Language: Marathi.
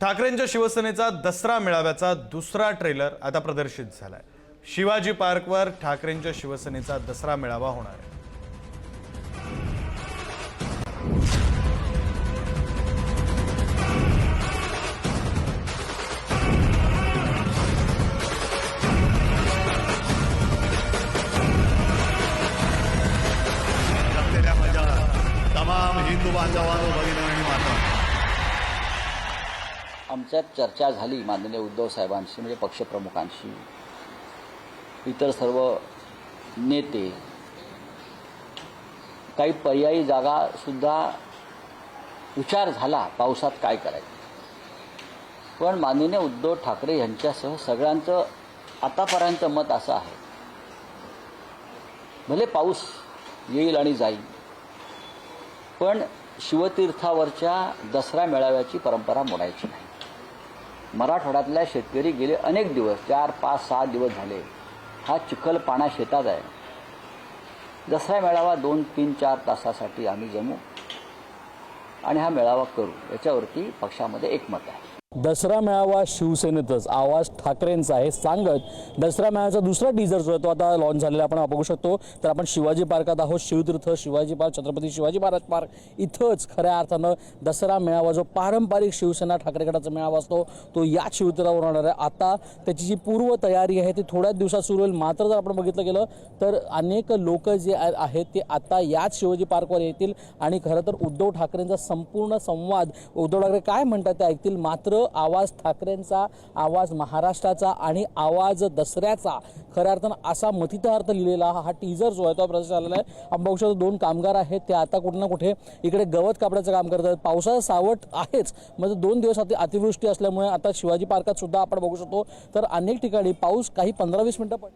ठाकरेंच्या शिवसेनेचा दसरा मेळाव्याचा दुसरा ट्रेलर आता प्रदर्शित झालाय. शिवाजी पार्कवर ठाकरेंच्या शिवसेनेचा दसरा मेळावा होणार आहे. तमाम हिंदू बांधवांनो भगिनी आणि माता. आमच्यात चर्चा झाली माननीय उद्धव साहेबांशी म्हणजे पक्षप्रमुखांशी. इतर सर्व नेते. काही पर्यायी जागासुद्धा विचार झाला पावसात काय करायचं? पण माननीय उद्धव ठाकरे यांच्यासह सगळ्यांचं आतापर्यंत मत असं आहे. भले पाऊस येईल आणि जाईल पण शिवतीर्थावरच्या दसरा मेळाव्याची परंपरा मोडायची नाही. मराठवाड्यातल्या शेतकरी गेले अनेक दिवस चार पाच सहा दिवस झाले. हा चिखलपाणा शेतात आहे. दसरा मेळावा दोन तीन चार तासासाठी आम्ही जमू आणि हा मेळावा करू याच्यावरती पक्षामध्ये एकमत आहे. दसरा मेळावा शिवसेनेतच. आवाज ठाकरेंचा आहे सांगत दसरा मेळाव्याचा दुसरा टीजर जो आहे तो आता लॉन्च झालेला आपण बघू शकतो. तर आपण शिवाजी पार्कात आहोत. शिवतीर्थ शिवाजी पार्क छत्रपती शिवाजी महाराज पार्क इथंच खऱ्या अर्थानं दसरा मेळावा जो पारंपरिक शिवसेना ठाकरे गटाचा मेळावा असतो तो याच शिवतीर्थावर होणार आहे. आता त्याची जी पूर्व तयारी आहे ती थोड्याच दिवसात सुरू होईल. मात्र जर आपण बघितलं गेलं तर अनेक लोक जे आहेत ते आता याच शिवाजी पार्कवर येतील. आणि खरं तर उद्धव ठाकरेंचा संपूर्ण संवाद उद्धव ठाकरे काय म्हणतात ते ऐकतील? मात्र आवाज ठाकरेंचा आवाज महाराष्ट्राचा आणि आवाज दसऱ्याचा. खऱ्या अर्थानं असा मथितार्थ लिहिलेला हा टीजर जो आहे तो प्रदेश झालेला आहे. आपण बघू शकतो दोन कामगार आहेत ते आता कुठे ना कुठे इकडे गवत कापण्याचं काम करत आहेत पावसाचं सावट आहेच म्हणजे दोन दिवस अति अतिवृष्टी असल्यामुळे आता शिवाजी पार्कात सुद्धा आपण बघू शकतो. तर अनेक ठिकाणी पाऊस काही पंधरा वीस मिनिटं पड